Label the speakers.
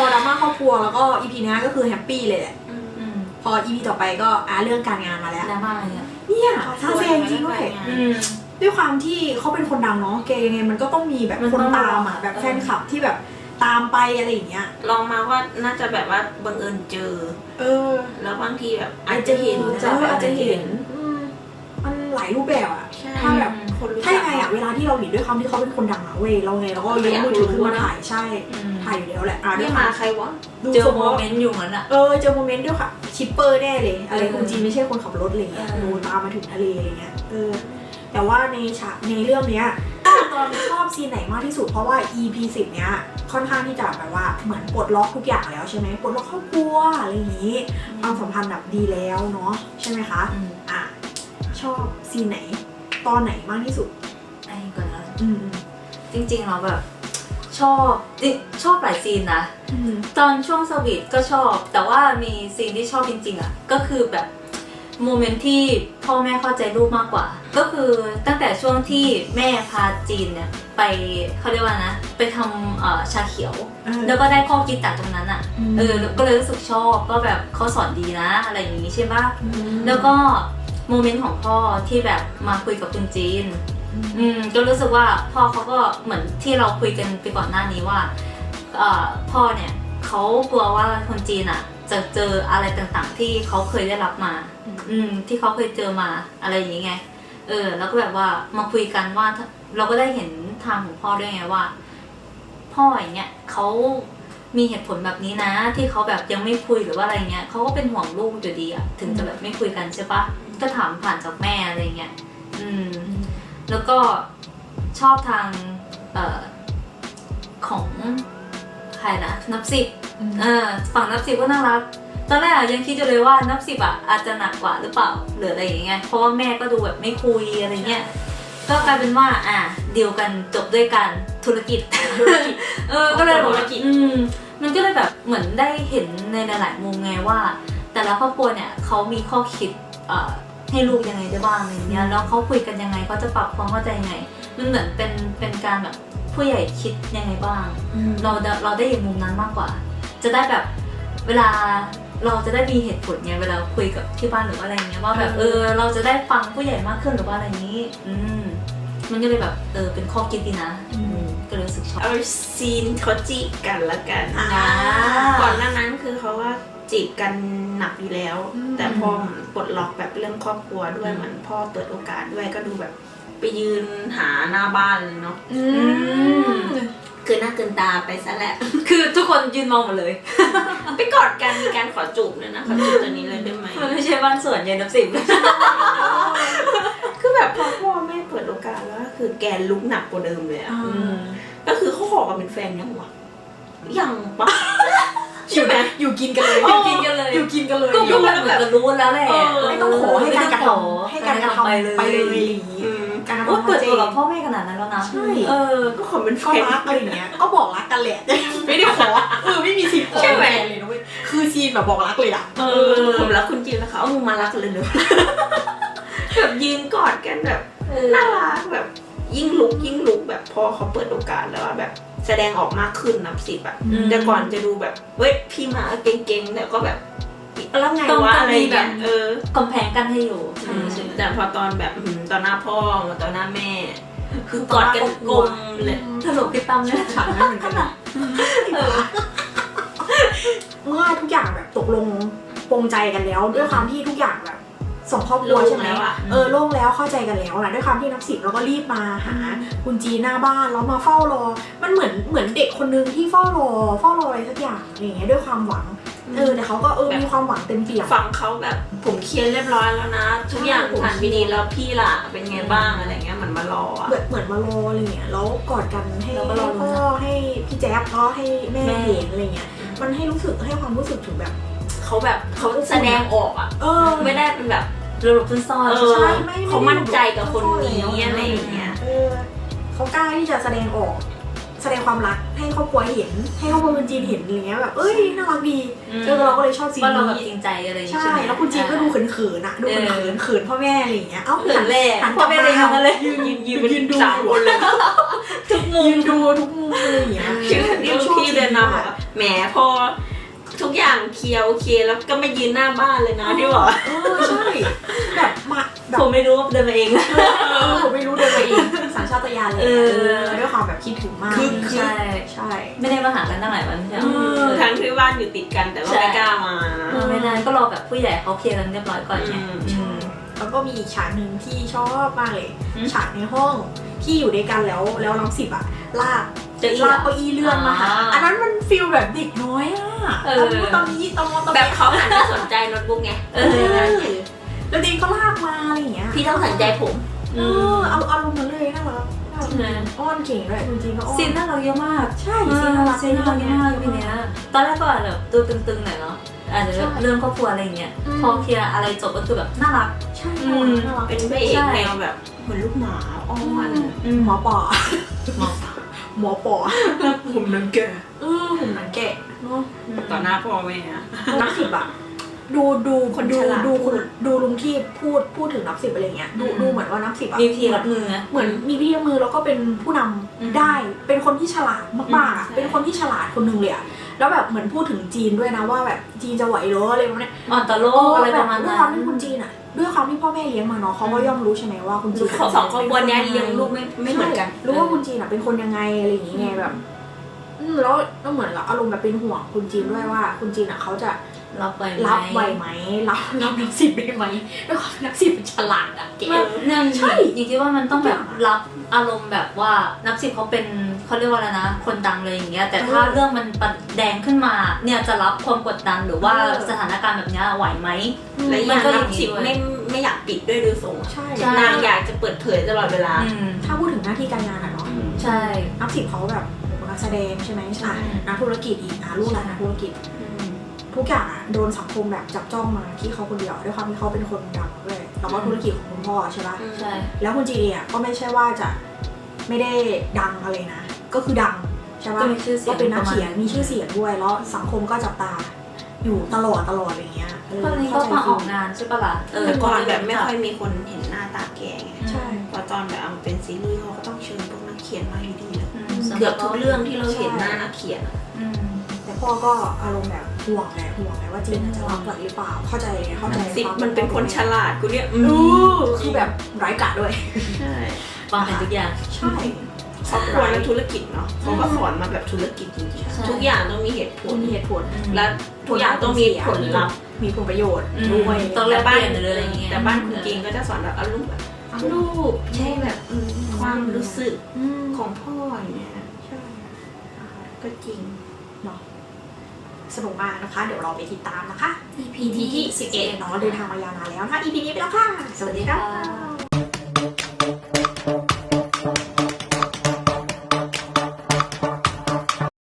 Speaker 1: พอดราม่าครอบครัวแล้วก็อีพีนี้ก็คือแฮปปี้เลยแหละ
Speaker 2: อืม
Speaker 1: พออีพีต่อไปก็อ่าเรื่องการงานมาแล้ว
Speaker 2: ดราม่าอะไรเนี่ย
Speaker 1: เนี่ยท่าแสดงจริงด้วย
Speaker 2: อืม
Speaker 1: ด้วยความที่เขาเป็นคนดังเนาะเกย์ยังไงมันก็ต้องมีแบบ
Speaker 2: มัน
Speaker 1: คน
Speaker 2: ต้อง
Speaker 1: ตามอะแบบแฟนคลับที่แบบตามไปอะไรอย่างเงี้ย
Speaker 3: ลองมาว่าน่าจะแบบว่าบังเอิญเจอ
Speaker 1: เออ
Speaker 3: แล้วบางทีแบบอาจจะเห็น
Speaker 1: เอออาจจะเห็น อืมมันหลายรูปแบบอะ
Speaker 3: ใช่
Speaker 1: ถ้าแบบ
Speaker 3: คนรู้
Speaker 1: ถ้า
Speaker 3: จั
Speaker 1: ยังไงอะเวลาที่เราเห็นด้วยความที่เขาเป็นคนดังอะเว้ยเราไงเราก็ยกมือถือขึ้นมาถ่ายใช่
Speaker 2: อืม
Speaker 1: ถ่ายอยู่แล้วแหละอะด้ว
Speaker 3: นี่
Speaker 1: ยควา
Speaker 3: มามใครวะ
Speaker 1: ดู
Speaker 2: เจอ
Speaker 1: ทรง
Speaker 2: โม
Speaker 1: ว่า
Speaker 2: เมนต์อยู่เหมือนอะ
Speaker 1: เออเจอโมเมนต์ด้วยค่ะ ชิปเปอร์แน่เลยอะไร
Speaker 2: เออ
Speaker 1: คุณจีนไม่ใช่คนขับรถอะไรเงี้ย
Speaker 2: เออ
Speaker 1: ดูตามมาถึงทะเลอะไรเงี้ยเออแต่ว่าในฉากในเรื่องเนี้ยตอนชอบซีนไหนมากที่สุดเพราะว่า EP 10เนี้ยค่อนข้างที่จะแบบว่าเหมือนปลดล็อกทุกอย่างแล้วใช่ไหมปลดล็อกครอบครัวอะไรอย่างนี้ความสัมพันธ์แบบดีแล้วเนาะใช่ไหมคะ
Speaker 2: อืม
Speaker 1: อะชอบซีนไหน ตอนไหนมากที่สุด
Speaker 2: ไอ้ก่อนนะ
Speaker 1: อืม
Speaker 2: จริงๆเราแบบ ชอบจริงชอบหลายซีนนะ
Speaker 1: อืม
Speaker 2: ตอนช่วงสวีทก็ชอบ แต่ว่ามีซีนที่ชอบจริง ๆ อะ ก็คือแบบโมเมนต์ที่พ่อแม่เข้าใจลูกมากกว่า ก็คือตั้งแต่ช่วงที่แม่พาจีนเนี่ยไปเขาเรียกว่านะ ไปทำเอ่อชาเขียว แล้วก็ได้ข้อคิดจากตรงนั้นอะเออก็เลยรู้สึกชอบก็แบบเขาสอนดีนะอะไรอย่างนี้ใช่ปะแล้วก็ โมเมนต์ของพ่อที่แบบมาคุยกับคุณจีน อืมก็รู้สึกว่าพ่อเขาก็เหมือนที่เราคุยกันไปก่อนหน้านี้ว่าเอ่อพ่อเนี่ยเขากลัวว่าคนจีนอะ จะเจออะไรต่างๆ ที่เขาเคยได้รับมา
Speaker 1: อืม
Speaker 2: อืมที่เขาเคยเจอมาอะไรอย่างนี้ไงเออ แล้วก็แบบว่ามาคุยกันว่าถ้าเราก็ได้เห็นทางของพ่อด้วยไงว่า พ่ออย่างเงี้ยเขามีเหตุผลแบบนี้นะ ที่เขาแบบยังไม่คุยหรือว่าอะไรเงี้ยเขาก็เป็นห่วงลูกอยู่ดีอะถึงจะแบบไม่คุยกันใช่ปะ ก็ถามผ่านจากแม่อะไรเงี้ยอืม แล้วก็ชอบทางเอ่อของใครนะนับสิบเออฝั่งนับสิบก็น่ารักตอนแรกอะยังคิดอยู่เลยว่านับสิบอะอาจจะหนักกว่าหรือเปล่าหรืออะไรอย่างเงี้ยเพราะว่าแม่ก็ดูแบบไม่คุยอะไรเงี้ยก็กลายเป็นว่า อะดีลกันจบด้วยกันธุรกิจเออก็เลยบอกว่าอืมมันก็เลยแบบเหมือนได้เห็นในหลาย ๆ มุมไงว่า แต่ละครอบครัวเนี่ยเขามีข้อคิดเอ่อ ให้ลูกยังไงได้บ้างอะไรเงี้ยแล้วเขาคุยกันยังไงเขาจะปรับความเข้าใจยังไงมันเหมือนเป็นเป็นการแบบผู้ใหญ่คิดยังไงบ้าง เราได้เราได้เห็นมุมนั้นมากกว่า จะได้แบบเวลาเราจะได้มีเหตุผลไงเวลาคุยกับที่บ้านหรือว่าอะไรเงี้ยว่าแบบเอ
Speaker 1: เอ
Speaker 2: อ
Speaker 1: อ
Speaker 2: เราจะได้ฟังผู้ใหญ่มากขึ้นหรือว่าอะไรนี้ อืมมันก็เลยแบบเออเป็นข้อคิดดีนะ
Speaker 1: อืม
Speaker 2: ก็เลยรู้สึกชอบ
Speaker 3: เอาซีนเขาจีบกันละกัน
Speaker 1: อ่า
Speaker 3: ก่อนหน้านั้นคือเขาว่าจีบกันหนักอยู่แล้ว
Speaker 1: อืม
Speaker 3: แต่พอปลดล็อกแบบเรื่องครอบครัวด้วยเหมือนพ่อเปิดโอกาสด้วยก็ดูแบบไปยืนหาหน้าบ้านเลยเนาะ
Speaker 1: อืม
Speaker 3: คือหน้าเกินตาไปซะแหละ
Speaker 2: คือทุกคนยืนมองหมดเลย
Speaker 3: ไปกอดกันมีการขอจูบเลยนะ ขอจูบตัวนี้เลยได้ไหม
Speaker 2: มันไม่ใช่บ้านสวนยายน้ำสิบ
Speaker 3: คือแบบพอพ่อ คือแกลุกหนักกว่าเดิมเลยอะ
Speaker 1: อ่า
Speaker 3: ก็คือเขาขอกันเป็นแฟนยังวะยังปะ
Speaker 1: อยู่ไหมอยู่กินกันเลย
Speaker 2: อยู่กินกันเลย
Speaker 1: อยู่กินกันเลย
Speaker 2: ก็
Speaker 1: อยู่
Speaker 2: รู้แล้วแบบรู้แล้วแหละ
Speaker 3: เออ
Speaker 1: ไม่ต้องขอให้การกระท
Speaker 2: ขอำ
Speaker 1: ให้การกระทำ
Speaker 2: ไปเลย
Speaker 1: ไปเลยอย่างนี้
Speaker 3: อืม
Speaker 1: การกระ
Speaker 2: โอ้
Speaker 1: ทำ
Speaker 2: เปิดตัวกับ
Speaker 1: ชั
Speaker 2: พ่อแม่ขนาดนั้นแล้วนะ
Speaker 1: ใช่
Speaker 2: เออ
Speaker 3: ก็ขอเป็นแฟ
Speaker 1: ก็
Speaker 3: น
Speaker 1: รักอะไรอย่างเงี้ย ก็บอกรักกันแหละไม่ได้ขอเออไม่มีสิทธิ์ขอ
Speaker 3: ใช่ไหม
Speaker 1: แฟนเลยนะเว้ยคือซีนแบบบอกรักเลยอะ
Speaker 3: เออผมรักคุณจีนแล้วเขาเอามือมารักกันเลยเนอะแบบยืนกอดกันแบบน่ารักแบบ ยิ่งลุกยิ่งลุกแบบพอเขาเปิดโอกาสแล้วอะแบบแสดงออกมากขึ้นนับสิบอะ
Speaker 2: อืม
Speaker 3: แต่ก่อนจะดูแบบเว้ยพี่มาเก่งๆแต่ก็แบบแล้วไง
Speaker 2: ต้อง
Speaker 3: วะ
Speaker 2: ต้อง
Speaker 3: อะไร
Speaker 2: มีแบ
Speaker 3: แบบ
Speaker 2: บ
Speaker 3: เออ
Speaker 2: กำแพงกันให้อยู่
Speaker 3: อืมแต่พอตอนแบบอืมตอนหน้าพ่อมาตอนหน้าแม่ คือกอดกันกลมเลย
Speaker 2: สรุปพี่ตั้มเนี่ย
Speaker 1: ฉากนั้นเหมือนกันอะ
Speaker 2: เออ
Speaker 1: เมื่อทุกอย่างแบบตกลงปรงใจกันแล้ว ด้วยความที่ทุกอย่างแบบ สองครอบครัว
Speaker 3: โล่ง
Speaker 1: ใช่ไหม
Speaker 3: แล้วอะ
Speaker 1: เออโล่งแล้วเข้าใจกันแล้วนะด้วยความที่นับสิบเราก็รีบมาหาคุณจีนหน้าบ้านแล้วมาเฝ้ารอ มันเหมือนเหมือนเด็กคนนึงที่เฝ้ารอเฝ้ารออะไรสักอย่างอะไรอย่างเงี้ยด้วยความหวังเออแต่เขาก็เออมีความหวังเต็มเปี่ยม
Speaker 3: ฟังเขาแบบผมเคลียร์เรียบร้อยแล้วนะ ทุกอย่างผ่านวิดีแล้วพี่ล่ะเป็นไงบ้างอะไรเงี้ยเหมือนมารออะ
Speaker 1: เหมือนเหมือนมารออะไรเงี้ยแล้วกอดกันให้
Speaker 2: แล้วก็รอ
Speaker 1: ให้
Speaker 2: ลุ้น
Speaker 1: พ่อ
Speaker 2: นะ
Speaker 1: ให้พี่แจ๊บแล้วให้แม่
Speaker 2: แม่
Speaker 1: เห็นอะไรเงี้ยมันให้รู้สึกให้ความรู้สึกถึงแบบ
Speaker 3: เขาแบบเขาแสดงออกอะ
Speaker 1: เออ
Speaker 3: ไม่ได้เป็นแบบ
Speaker 2: หลบๆซ่อน
Speaker 3: เอ
Speaker 2: ๆ
Speaker 3: อ
Speaker 1: ใช่ไม่ไม่
Speaker 3: เขามั่นใจกับคน
Speaker 1: ได้
Speaker 3: นี้
Speaker 1: หลบๆซ่อนๆ
Speaker 3: อะไรอย่างเงี้ย
Speaker 1: เออเขากล้าที่จะแสดงออกแสดงความรักให้ครอบครัวเห็น ให้ครอบครัวคุณจีนเห็นอย่างเงี้ยแบบเอ้ยน่ารักดีเออเราก็เลยชอบซีน
Speaker 2: ว่าเราแบบ
Speaker 1: นี้
Speaker 2: จริงใจอะไรอย่างงี้
Speaker 1: ใช่
Speaker 2: ไหม
Speaker 1: แล้วคุณจีนก็ดูเขินๆอะดูเขินๆเขินพ่อแม่อะไรอย่างเงี้ยเอ้า
Speaker 2: เขินแหละ
Speaker 1: หันก
Speaker 2: พ่อ
Speaker 1: ลับ
Speaker 2: แม่
Speaker 1: มา
Speaker 2: เลยยังกันเลย
Speaker 3: ยืนยืนยืน
Speaker 1: ยืนดู
Speaker 3: สามคนเลย
Speaker 2: ทุกมุ
Speaker 1: ยื
Speaker 2: ม
Speaker 1: นดูทุกมุมเลยอย่างเงี้ย
Speaker 3: คือที่ลูกพี่เดินนำอะแหมพอทุกอย่างเคลียร์โอเคแล้วก็ไม่ยืนหน้าบ้านเลยนะที่บอก
Speaker 1: เออใช่แบบมาแบบ
Speaker 2: ผม ไม่รู้ว่าเดินมาเอง
Speaker 1: เออผมไม่รู้เดินไปเองสัญชาตญาณเลย
Speaker 2: เออ
Speaker 1: ด้วยความแบบคิดถึงมาก
Speaker 3: คือ
Speaker 2: ใช่
Speaker 1: ใช่
Speaker 2: ไม่ได้มาหากันตั้งหลายวันใช่ไหม
Speaker 1: เออ
Speaker 2: เออ
Speaker 3: ทั้งที่บ้านอยู่ติดกันแต่ว่า
Speaker 2: ใช่
Speaker 3: ไม่กล้ามา
Speaker 2: เออไม่ได้ก็รอแบบผู้ใหญ่เขาเคลียร์กันเรียบร้อยก่อนไง
Speaker 3: อืม
Speaker 2: อืม
Speaker 1: แล้วก็มีอีกฉากหนึ่งที่ชอบมากเลย
Speaker 2: อืม
Speaker 1: ฉากในห้องที่อยู่ด้วยกันแล้วแล้วน้องสิบอะลาก
Speaker 2: เจะอี
Speaker 1: ลากเก้าอี้เลื่อนมาหา
Speaker 2: อ่า
Speaker 1: อันนั้นมันฟีลแบบเด็กน้อยอะ
Speaker 2: เออ
Speaker 1: ตอนนี้ตอนนี้ตอน
Speaker 3: แบ
Speaker 1: นี้
Speaker 3: บเขาหันไม่สนใจโน้ตบุ๊กไง
Speaker 2: เอ
Speaker 1: เอ
Speaker 2: อ
Speaker 1: อ แล้วเด็กก็ลากมาอะไรอย่างเงี้ย
Speaker 3: พี่ต้องสนใจผม
Speaker 1: เออเอาอารมณ์นั้นเลยน่ารักน่ารัก
Speaker 2: ใช่ไหม
Speaker 1: อ้อนเก่งด้วยจริงๆก็อ้อน
Speaker 2: ซีนน่ารักเยอะมาก
Speaker 1: ใช่ซีนน่ารัก
Speaker 2: ซีนน่ารักเยอะมากพี่เนี้ยตอนแรกก็อาจจะแบบดูตึงๆหน่อยเนาะอาจจะแบบเรื่องครอบครัวอะไรอย่างเงี้ย
Speaker 1: อืม
Speaker 2: พอเคลียร์อะไรจบก็คือแบบน่ารัก
Speaker 1: ใช่
Speaker 2: อื
Speaker 1: น่ามรักน่ารัก
Speaker 3: เป็นพระเอก
Speaker 2: ใช่
Speaker 3: แนวแบบเหมือนลูกหมาอ้อน
Speaker 2: อืม
Speaker 1: หมอปอ
Speaker 2: หมอ
Speaker 1: หมอปอ
Speaker 3: ผมนั้นแก
Speaker 1: เออผมนันแกะเนาะ
Speaker 3: ต่อหน้าพ่อแม่อะ
Speaker 1: นับสิบอะ ดูดู
Speaker 3: คน
Speaker 1: ดู
Speaker 3: ฉลาด
Speaker 1: ดูคุณดูลุงที่พูดพูดถึงนับสิบอะไรเงี้ยดู
Speaker 2: อืม
Speaker 1: ดูเหมือนว่านับสิบอะ
Speaker 2: มีพีรับมือนะ
Speaker 1: เหมือนมีพี่มือแล้วก็เป็นผู้นำ
Speaker 2: อืม
Speaker 1: ได้ เป็นคนที่ฉลาดมากๆอะ
Speaker 2: อืมใช่
Speaker 1: เป็นคนที่ฉลาดคนหนึ่งเลยอะแล้วแบบเหมือนพูดถึงจีนด้วยนะว่าแบบจีนจะไหวเหรออะไรแบบเนี้ย
Speaker 2: อ่อนต่อโลกอะไรประมาณ
Speaker 1: ด้วย
Speaker 2: นั้
Speaker 1: ความ
Speaker 2: น
Speaker 1: ที่คุณจีนอะด้วยความที่พ่อแม่เลี้ยงมาเนาะเขาก็ย่อมรู้ใช่ไหมว่าคุณจีน
Speaker 3: เขาสองครอบครัวเนี้ยเลี้ยงลูกไม่ไม่เหมือนกัน
Speaker 1: ใช่รู้ว่าคุณจีนอะเป็นคนยังไงอะไรอย่างเงี้ยแบบ อืมแล้วแล้วเหมือนกับอารมณ์แบบเป็นห่วงคุณจีนด้วยว่าคุณจีนอะเขาจะ
Speaker 2: รับไหวไหม
Speaker 1: รับไหวไหมรับรับนักสิบได้ไหมด้วยความที่นักสิบเป็นฉลาดอะเก๋
Speaker 2: มันเนี่ย
Speaker 1: ใช่
Speaker 2: จริงๆว่ามันต้องแบบรับอารมณ์แบบว่านับสิบเขาเป็นเขาเรียกว่าอะไรนะ คนดังเลยอย่างเงี้ยแต่ถ้า
Speaker 1: เออ
Speaker 2: เรื่องมันประแดงขึ้นมาเนี่ยจะรับความกดดันหรือว่า
Speaker 1: เออ
Speaker 2: สถานการณ์แบบเนี้ยไหวไหม
Speaker 3: และอ
Speaker 2: มั
Speaker 3: ย่านง
Speaker 2: ก็อ
Speaker 3: นั
Speaker 2: ย่า
Speaker 3: บ
Speaker 2: งนี้
Speaker 3: สิบ
Speaker 2: ด้วย
Speaker 3: ไม่ไม่อยากปิดด้วยดูทรง
Speaker 1: ใช่
Speaker 2: ใช่
Speaker 3: นางอยากจะเปิดเผยตลอดเวลา
Speaker 2: อืม
Speaker 1: ถ้าพูดถึงหน้าที่การงานอะเนาะ
Speaker 2: ใช่
Speaker 1: นักสิบเขาแบบโอ้โหนักแสดงใช่ไหมอะนักธุรกิจอีกอะลูกหลานนักธุรกิจ ทุกอย่างอะโดนสังคมแบบจับจ้องมาที่เขาคนเดียวด้วยความที่เขาเป็นคนดังด้วยแล้วก็ธุรกิจของคุณพ่อใช่ปะ
Speaker 2: ใช่
Speaker 1: แล้วคุณจีเอะก็ไม่ใช่ว่าจะไม่ได้ดังอะไรนะ ก็คือดังใช่
Speaker 2: ก็
Speaker 1: ปะ
Speaker 2: มีชื่อเสีย
Speaker 1: ก็
Speaker 2: ง
Speaker 1: เป็นนั
Speaker 2: ป
Speaker 1: ก
Speaker 2: ระมาณ
Speaker 1: เขียนมีชื่อเสียงด้วยแล้วสังคมก็จับตาอยู่ตลอดตลอดอะไรเงี้ยเออ
Speaker 2: ตอนนี้ก็
Speaker 1: เข้าใจ
Speaker 2: มาอ
Speaker 1: ฟิ
Speaker 2: อ
Speaker 1: ล
Speaker 2: กงานใช่ปะล่ะเออ
Speaker 3: แต่ก่อนแบบ
Speaker 2: จะ
Speaker 3: ไม่
Speaker 2: รู้จั
Speaker 3: ค่อยมีคนเห็นหน้าตาแกไง
Speaker 1: ใช่
Speaker 3: พอตอนแบบเอามาเป็นซีรีส์เขาก็ต้องเชิญพวกนักเขียนมาอยู่ดีเลย
Speaker 2: อืม
Speaker 3: เกือบทุกเรื่องที่เราเห็นหน้านักเขียนอะ
Speaker 2: อืม
Speaker 1: แต่พ่อก็อารมณ์แบบ ห่วงแหละห่วงแหละว่าจีนจะรับไหวหรือเปล่า เข้าใจเข้าใจ
Speaker 3: สิบ
Speaker 1: ความ
Speaker 3: มันเป็นคนฉลาดกูเนี่ยอื
Speaker 1: อื
Speaker 3: ม
Speaker 1: อคือแบบไร้กาดด้วย
Speaker 3: ใช่
Speaker 2: วางแผนทุกอย่าง
Speaker 1: ใช่
Speaker 3: ครอบครัวและธุรกิจเนาะเขาก็สอนมาแบบธุรกิจจริง
Speaker 2: ใช่
Speaker 3: ๆทุกอย่างต้องมีเหตุผ
Speaker 1: คุ
Speaker 3: ล
Speaker 1: ณมีเหตุผล
Speaker 3: และทุกอย่างต้องมีผลลัพธ์
Speaker 1: มีผลประโยชน์
Speaker 2: อืม
Speaker 1: ด้วย
Speaker 2: ต้องแลกเปลี่ยนหรืออะไรอย่างเงี้ย
Speaker 3: แต่บ้านคุณเกงก็จะสอนแบบอารมณ์แบบลูกใช่แบบอืมความรู้สึก
Speaker 1: อืม
Speaker 3: ของพ่ออย่างเงี้ย
Speaker 1: ใช่นะคะ
Speaker 3: ก็จริง
Speaker 1: เนาะ สนุกมากนะคะ เดี๋ยวเราไปติดตามนะคะ EP ที่11เนาะเดินทางมายาวนานแล้วนะคะ EP นี้ไปแล้วค่ะ สวัสดีค่ะ